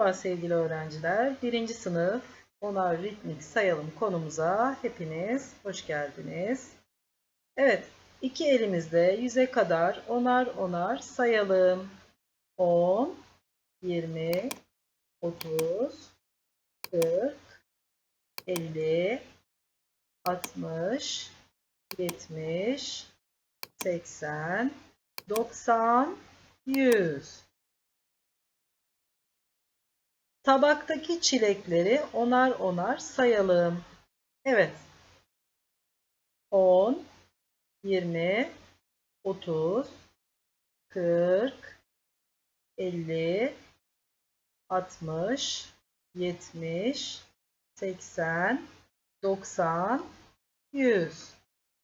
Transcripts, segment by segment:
Merhaba sevgili öğrenciler. Birinci sınıf onar ritmik sayalım konumuza hepiniz hoş geldiniz. Evet, iki elimizle yüze kadar onar onar sayalım. 10, 20, 30, 40, 50, 60, 70, 80, 90, 100. Tabaktaki çilekleri onar onar sayalım. Evet. 10, 20, 30, 40, 50, 60, 70, 80, 90, 100.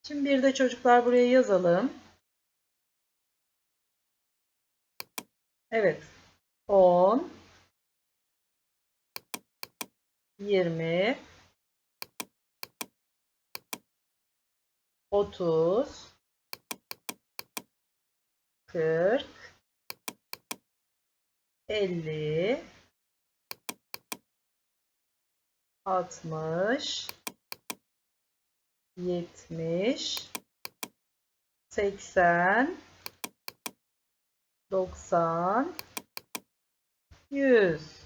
Şimdi bir de çocuklar buraya yazalım. Evet. 10, 20 30 40 50 60 70 80 90 100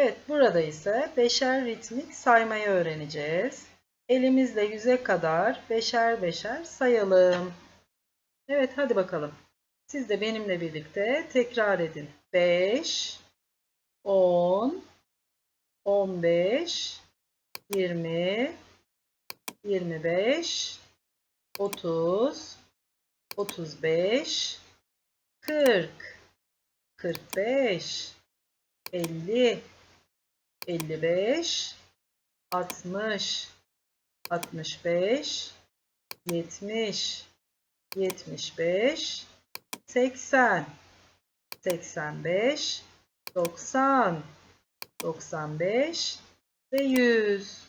Evet, burada ise beşer ritmik saymayı öğreneceğiz. Elimizle yüze kadar beşer beşer sayalım. Evet, hadi bakalım. Siz de benimle birlikte tekrar edin. 5, 10, 15, 20, 25, 30, 35, 40, 45, 50, 55, 60, 65, 70, 75, 80, 85, 90, 95 ve 100.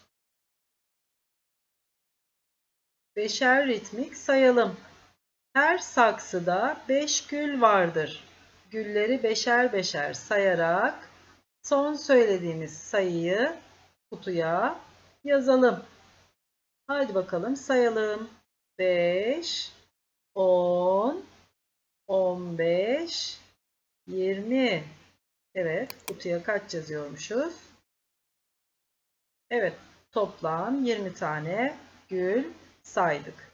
Beşer ritmik sayalım. Her saksıda 5 gül vardır. Gülleri beşer beşer sayarak son söylediğimiz sayıyı kutuya yazalım. Haydi bakalım sayalım. 5, 10, 15, 20. Evet, kutuya kaç yazıyormuşuz? Evet, toplam 20 tane gül saydık.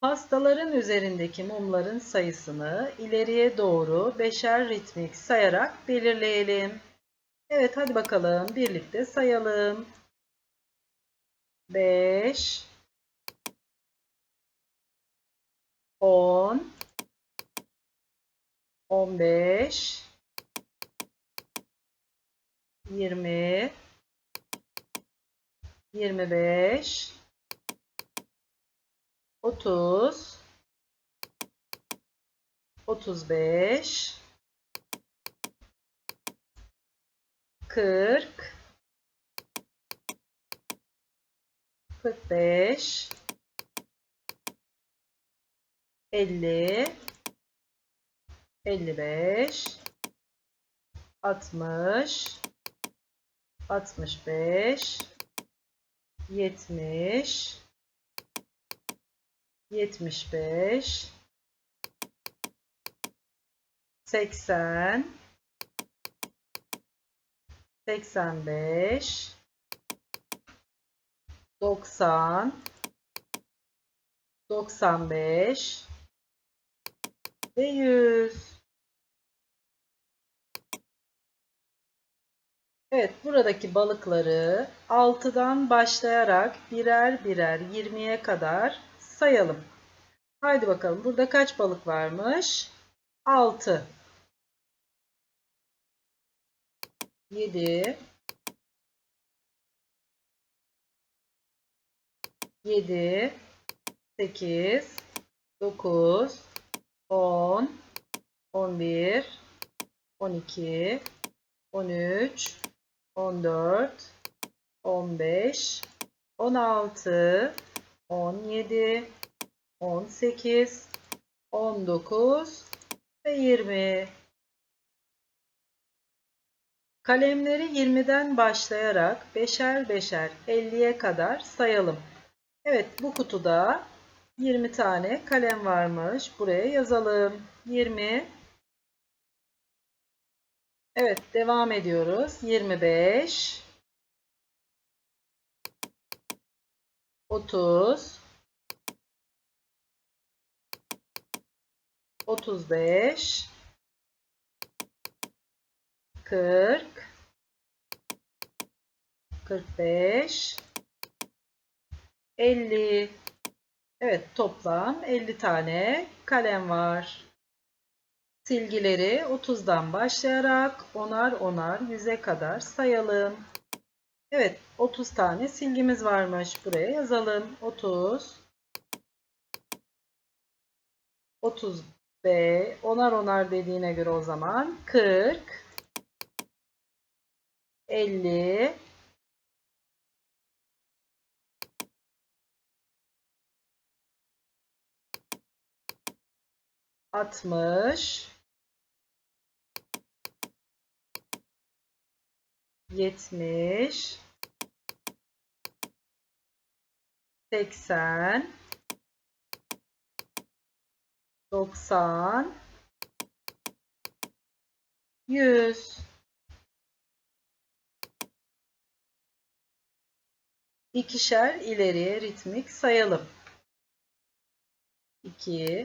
Pastaların üzerindeki mumların sayısını ileriye doğru beşer ritmik sayarak belirleyelim. Evet hadi bakalım birlikte sayalım. 5 10 15 20 25 30 35 40 45 50 55 60 65 70 75 80 85 90 95 ve 100 Evet, buradaki balıkları 6'dan başlayarak birer birer 20'ye kadar sayalım. Haydi bakalım. Burada kaç balık varmış? 6. 7 7 8 9 10 11 12 13 14 15 16 17, 18, 19 ve 20. Kalemleri 20'den başlayarak 5'er 5'er 50'ye kadar sayalım. Evet bu kutuda 20 tane kalem varmış. Buraya yazalım. 20. Evet devam ediyoruz. 25. 30 35 40 45 50 Evet toplam 50 tane kalem var. Silgileri 30'dan başlayarak onar onar 100'e kadar sayalım. Evet 30 tane silgimiz varmış. Buraya yazalım. 30 30 ve onar onar dediğine göre o zaman 40 50 60 yetmiş, seksen, doksan, yüz. İkişer ileri ritmik sayalım. 2,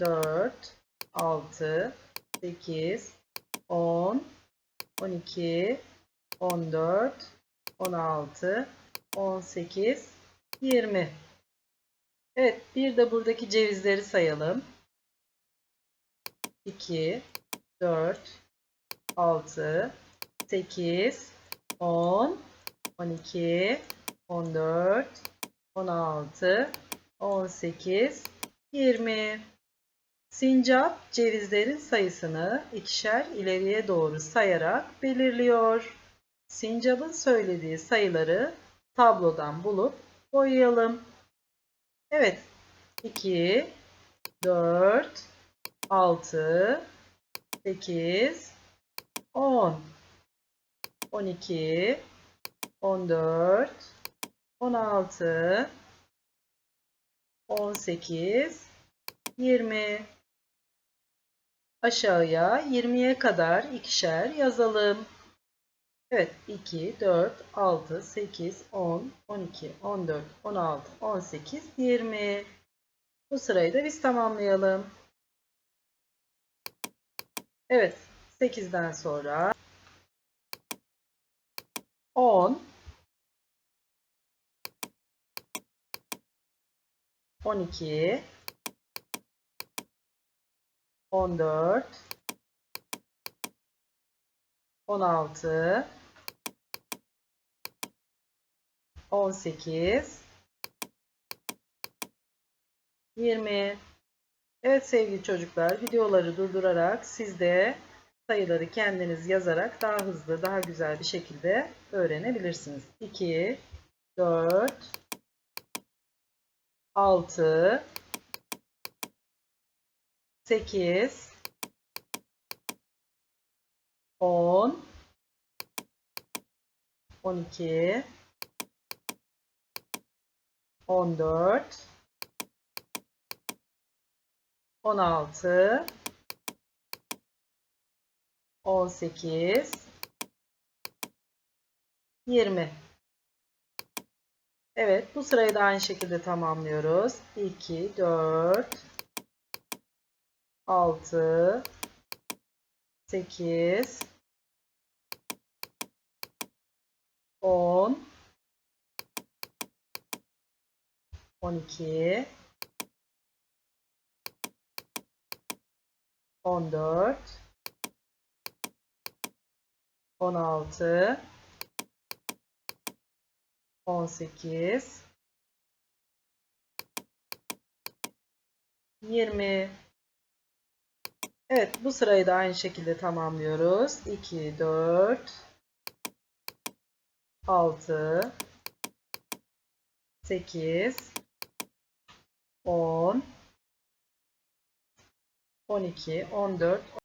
4, 6, 8, 10, 12, 14, 16, 18, 20. Evet bir de buradaki cevizleri sayalım. 2, 4, 6, 8, 10, 12, 14, 16, 18, 20. Sincap cevizlerin sayısını ikişer ileriye doğru sayarak belirliyor. Sincap'ın söylediği sayıları tablodan bulup boyayalım. Evet. 2, 4, 6, 8, 10, 12, 14, 16, 18, 20. Aşağıya 20'ye kadar ikişer yazalım. Evet 2, 4, 6, 8, 10, 12, 14, 16, 18, 20. Bu sırayı da biz tamamlayalım. Evet 8'den sonra 10, 12, 14, 16 18 20 Evet sevgili çocuklar videoları durdurarak siz de sayıları kendiniz yazarak daha hızlı daha güzel bir şekilde öğrenebilirsiniz. 2 4 6 8 12 14 16 18 20 Evet bu sırayı da aynı şekilde tamamlıyoruz. 2 4 6 8 10 12 14 16 18 20 Evet bu sırayı da aynı şekilde tamamlıyoruz. 2 4 6 8 10 12 14